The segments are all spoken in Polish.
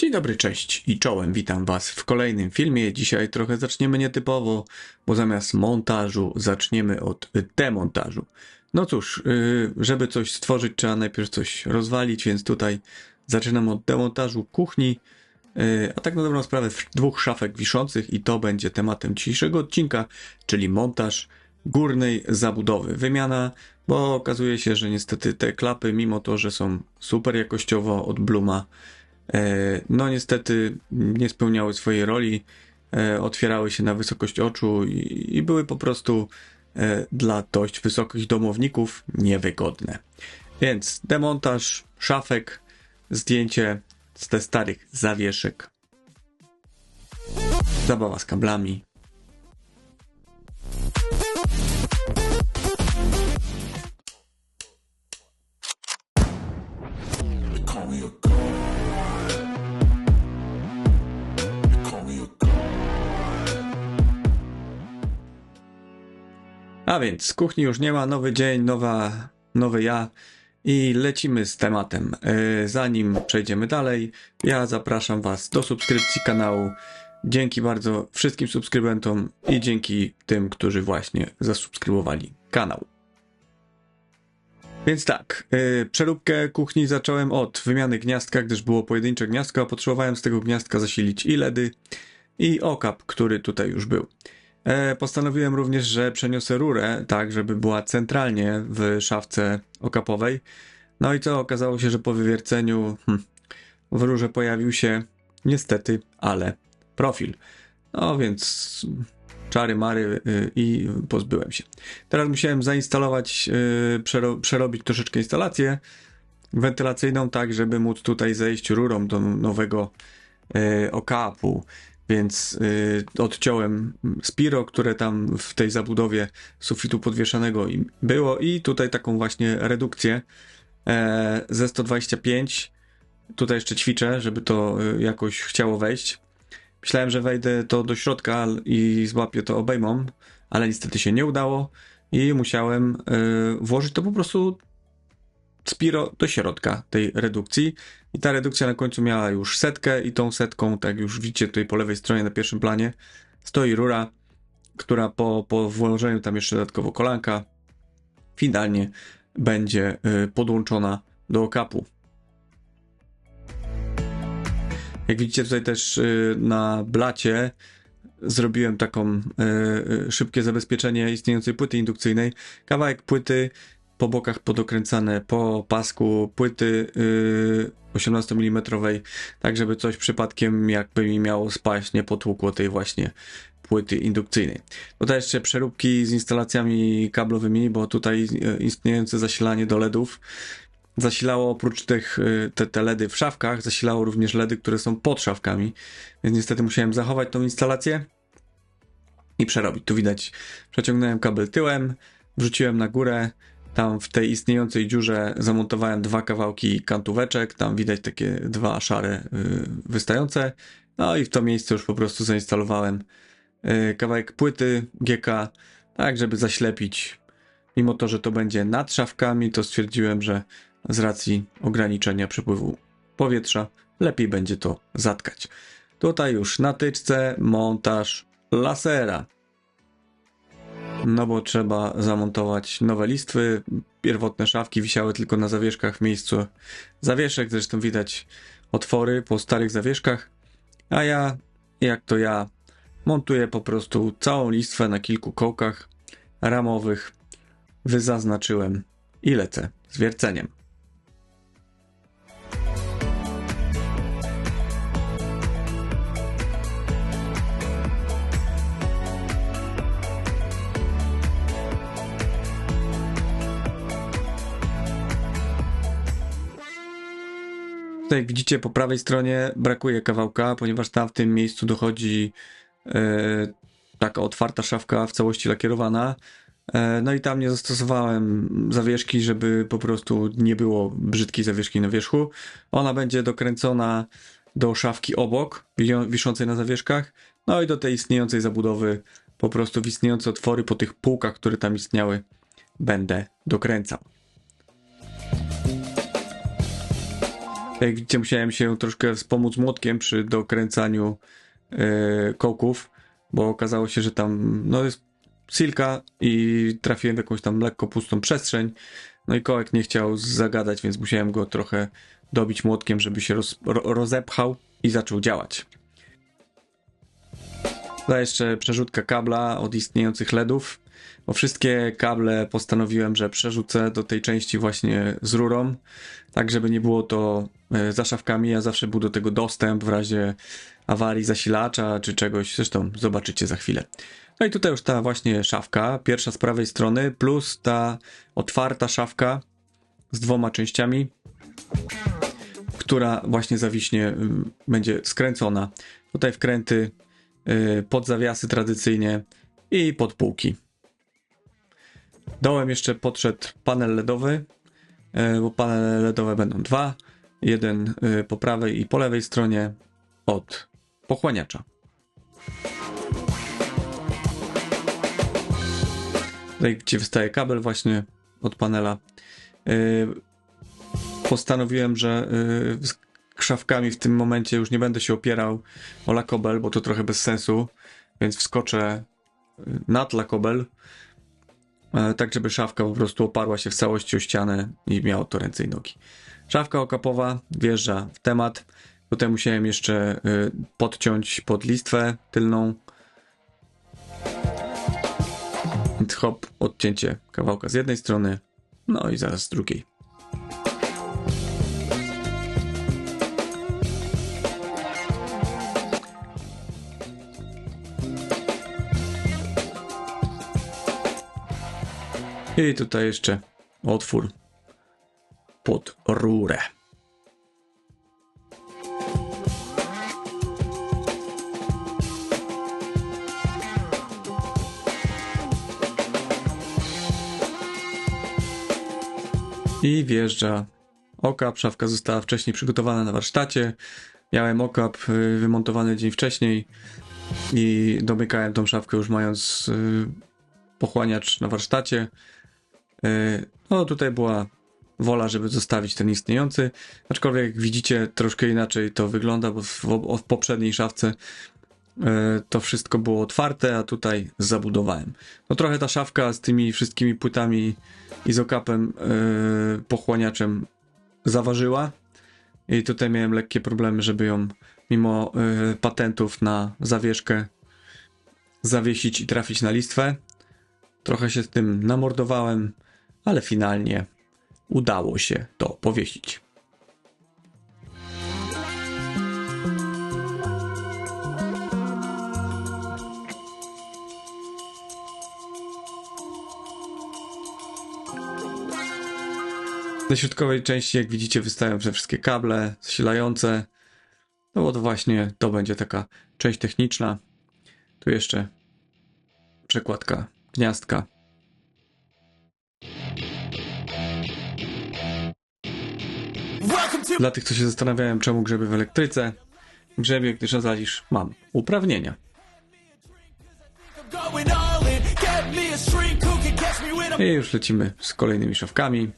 Dzień dobry, cześć i czołem, witam Was w kolejnym filmie. Dzisiaj trochę zaczniemy nietypowo, bo zamiast montażu zaczniemy od demontażu. No cóż, yy, żeby coś stworzyć, trzeba najpierw coś rozwalić, więc tutaj zaczynam od demontażu kuchni, yy, a tak na dobrą sprawę dwóch szafek wiszących i to będzie tematem dzisiejszego odcinka, czyli montaż górnej zabudowy. Wymiana, bo okazuje się, że niestety te klapy, mimo to, że są super jakościowo od Bluma, no niestety nie spełniały swojej roli, e, otwierały się na wysokość oczu i, i były po prostu e, dla dość wysokich domowników niewygodne. Więc demontaż szafek, zdjęcie z te starych zawieszek, zabawa z kablami. Więc z kuchni już nie ma, nowy dzień, nowa, nowy ja i lecimy z tematem. E, Zanim przejdziemy dalej, ja zapraszam Was do subskrypcji kanału. Dzięki bardzo wszystkim subskrybentom i dzięki tym, którzy właśnie zasubskrybowali kanał. Więc tak, yy, przeróbkę kuchni zacząłem od wymiany gniazdka, gdyż było pojedyncze gniazdko, a potrzebowałem z tego gniazdka zasilić i LEDy, i okap, który tutaj już był. E, postanowiłem również, że przeniosę rurę, tak, żeby była centralnie w szafce okapowej. No i co? Okazało się, że po wywierceniu hm, w rurze pojawił się niestety, ale profil. No więc czary mary y, i pozbyłem się. Teraz musiałem zainstalować, y, przero- przerobić troszeczkę instalację wentylacyjną, tak żeby móc tutaj zejść rurą do nowego y, okapu. Więc y, odciąłem spiro, które tam w tej zabudowie sufitu podwieszanego im było i tutaj taką właśnie redukcję e, ze 125. Tutaj jeszcze ćwiczę, żeby to y, jakoś chciało wejść. Myślałem, że wejdę to do środka i złapię to obejmą, ale niestety się nie udało i musiałem y, włożyć to po prostu Spiro do środka tej redukcji i ta redukcja na końcu miała już setkę i tą setką, tak już widzicie tutaj po lewej stronie na pierwszym planie, stoi rura, która po, po włożeniu tam jeszcze dodatkowo kolanka finalnie będzie y, podłączona do okapu. Jak widzicie tutaj też y, na blacie zrobiłem taką y, szybkie zabezpieczenie istniejącej płyty indukcyjnej. Kawałek płyty po bokach podokręcane po pasku płyty yy, 18 mm, tak żeby coś przypadkiem jakby mi miało spaść, nie potłukło tej właśnie płyty indukcyjnej. Tutaj jeszcze przeróbki z instalacjami kablowymi, bo tutaj yy, istniejące zasilanie do LEDów zasilało oprócz tych yy, te, te LEDy w szafkach, zasilało również LEDy, które są pod szafkami, więc niestety musiałem zachować tą instalację i przerobić. Tu widać, przeciągnąłem kabel tyłem, wrzuciłem na górę, tam w tej istniejącej dziurze zamontowałem dwa kawałki kantóweczek, tam widać takie dwa szare y, wystające. No i w to miejsce już po prostu zainstalowałem y, kawałek płyty GK, tak żeby zaślepić. Mimo to, że to będzie nad szafkami, to stwierdziłem, że z racji ograniczenia przepływu powietrza lepiej będzie to zatkać. Tutaj już na tyczce montaż lasera. No bo trzeba zamontować nowe listwy. Pierwotne szafki wisiały tylko na zawieszkach w miejscu zawieszek. Zresztą widać otwory po starych zawieszkach. A ja, jak to ja, montuję po prostu całą listwę na kilku kołkach ramowych. Wyzaznaczyłem i lecę z wierceniem. Tutaj widzicie po prawej stronie brakuje kawałka, ponieważ tam w tym miejscu dochodzi e, taka otwarta szafka w całości lakierowana. E, no i tam nie zastosowałem zawieszki, żeby po prostu nie było brzydkiej zawieszki na wierzchu. Ona będzie dokręcona do szafki obok, wi- wiszącej na zawieszkach. No i do tej istniejącej zabudowy po prostu w istniejące otwory po tych półkach, które tam istniały, będę dokręcał. Jak widzicie, musiałem się troszkę wspomóc młotkiem przy dokręcaniu e, kołków, bo okazało się, że tam no jest silka i trafiłem w jakąś tam lekko pustą przestrzeń. No i kołek nie chciał zagadać, więc musiałem go trochę dobić młotkiem, żeby się roz, ro, rozepchał i zaczął działać. Tutaj jeszcze przerzutka kabla od istniejących LEDów, bo wszystkie kable postanowiłem, że przerzucę do tej części właśnie z rurą, tak żeby nie było to e, za szafkami, a zawsze był do tego dostęp w razie awarii zasilacza czy czegoś, zresztą zobaczycie za chwilę. No i tutaj już ta właśnie szafka, pierwsza z prawej strony, plus ta otwarta szafka z dwoma częściami, która właśnie zawiśnie, będzie skręcona. Tutaj wkręty y, pod zawiasy tradycyjnie i pod półki. Dołem jeszcze podszedł panel LEDowy, y, bo panele LEDowe będą dwa. Jeden y, po prawej i po lewej stronie od pochłaniacza. Tutaj gdzie wystaje kabel właśnie od panela. Yy, Postanowiłem, że z krzawkami w tym momencie już nie będę się opierał o lakobel, bo to trochę bez sensu, więc wskoczę yy, nad lakobel, yy, tak żeby szafka po prostu oparła się w całości o ścianę i miało to ręce i nogi. Szafka okapowa wjeżdża w temat. Tutaj musiałem jeszcze yy, podciąć pod listwę tylną, hop, odcięcie kawałka z jednej strony, no i zaraz z drugiej. I tutaj jeszcze otwór pod rurę. I wjeżdża okap. Szafka została wcześniej przygotowana na warsztacie. Miałem okap y, wymontowany dzień wcześniej i domykałem tą szafkę już mając y, pochłaniacz na warsztacie. Y, No tutaj była wola, żeby zostawić ten istniejący, aczkolwiek jak widzicie troszkę inaczej to wygląda, bo w, w poprzedniej szafce e, to wszystko było otwarte, a tutaj zabudowałem. No trochę ta szafka z tymi wszystkimi płytami i z okapem e, pochłaniaczem zaważyła i tutaj miałem lekkie problemy, żeby ją mimo e, patentów na zawieszkę zawiesić i trafić na listwę. Trochę się z tym namordowałem, ale finalnie udało się to powiesić. Na środkowej części, jak widzicie, wystają te wszystkie kable zasilające. No bo to właśnie to będzie taka część techniczna. Tu jeszcze przekładka gniazdka. Dla tych, co się zastanawiają, czemu grzebie w elektryce. Grzebie, gdyż Azalisz mam uprawnienia. I już lecimy z kolejnymi szafkami.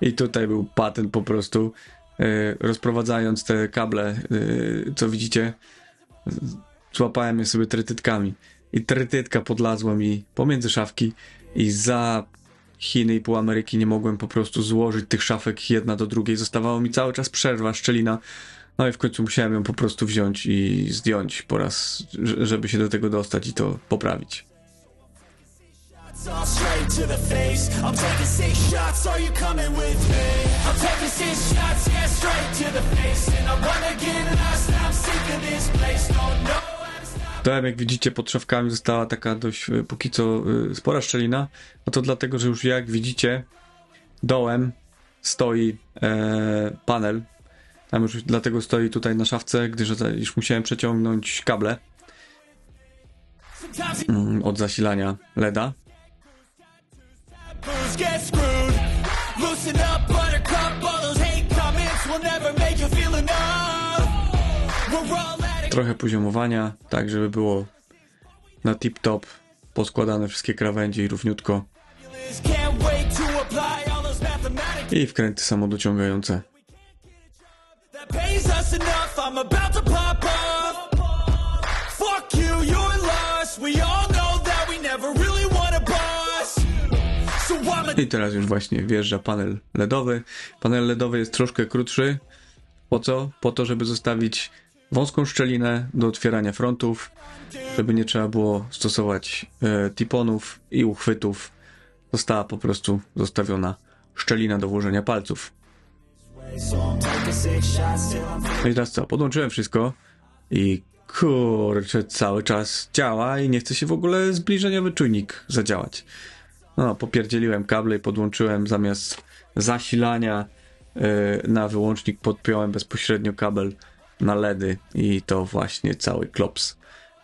I tutaj był patent po prostu. Yy, rozprowadzając te kable, yy, co widzicie, złapałem je sobie trytytkami. I trytytka podlazła mi pomiędzy szafki i za Chiny i pół Ameryki nie mogłem po prostu złożyć tych szafek jedna do drugiej. Zostawało mi cały czas przerwa, szczelina. No i w końcu musiałem ją po prostu wziąć i zdjąć po raz, żeby się do tego dostać i to poprawić. Dołem, jak widzicie, pod szafkami została taka dość y, póki co y, spora szczelina. No to dlatego, że już jak widzicie, dołem stoi e, panel. Tam już dlatego stoi tutaj na szafce, gdyż już musiałem przeciągnąć kable mm, od zasilania LEDa. We're all. Trochę poziomowania, tak żeby było na tip-top poskładane wszystkie krawędzie i równiutko. I wkręty samodociągające. I teraz już właśnie wjeżdża panel LEDowy. Panel LEDowy jest troszkę krótszy. Po co? Po to, żeby zostawić wąską szczelinę do otwierania frontów, żeby nie trzeba było stosować e, tiponów i uchwytów. Została po prostu zostawiona szczelina do włożenia palców. No i teraz co? Podłączyłem wszystko i kurczę, cały czas działa i nie chce się w ogóle zbliżeniowy czujnik zadziałać. No, popierdzieliłem kable i podłączyłem zamiast zasilania yy, na wyłącznik podpiąłem bezpośrednio kabel na LEDy i to właśnie cały klops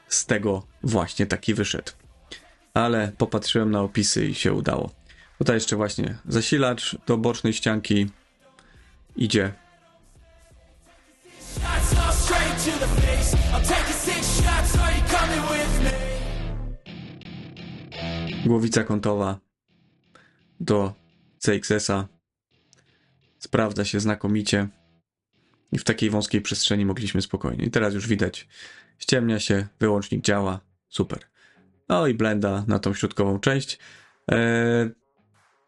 z tego właśnie taki wyszedł. Ale popatrzyłem na opisy i się udało. Tutaj jeszcze właśnie zasilacz do bocznej ścianki idzie głowica kątowa do CXS-a. Sprawdza się znakomicie. I w takiej wąskiej przestrzeni mogliśmy spokojnie. I teraz już widać, ściemnia się, wyłącznik działa, super. No i blenda na tą środkową część. Eee,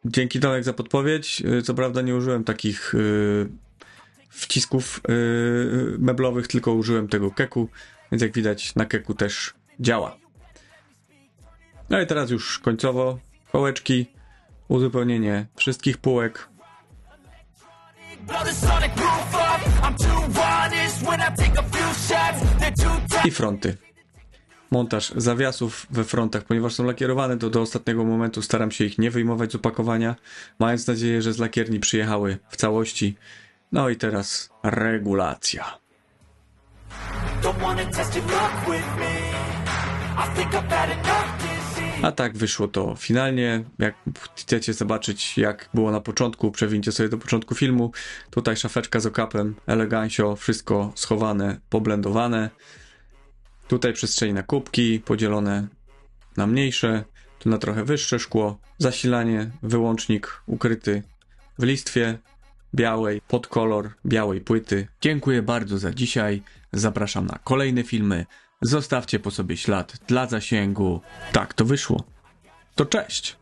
dzięki Tomek za podpowiedź. Eee, Co prawda nie użyłem takich eee, wcisków eee, meblowych, tylko użyłem tego keku, więc jak widać na keku też działa. No i teraz już końcowo kołeczki, uzupełnienie wszystkich półek i fronty. Montaż zawiasów we frontach, ponieważ są lakierowane, to do ostatniego momentu staram się ich nie wyjmować z opakowania, mając nadzieję, że z lakierni przyjechały w całości. No i teraz regulacja. Don't wanna test your luck with me. I think I've had enough. A tak wyszło to finalnie. Jak chcecie zobaczyć, jak było na początku, przewincie sobie do początku filmu. Tutaj szafeczka z okapem, elegancio, wszystko schowane, poblendowane. Tutaj przestrzeń na kubki, podzielone na mniejsze, tu na trochę wyższe szkło. Zasilanie, wyłącznik ukryty w listwie białej, pod kolor białej płyty. Dziękuję bardzo za dzisiaj. Zapraszam na kolejne filmy. Zostawcie po sobie ślad dla zasięgu. Tak to wyszło. To cześć!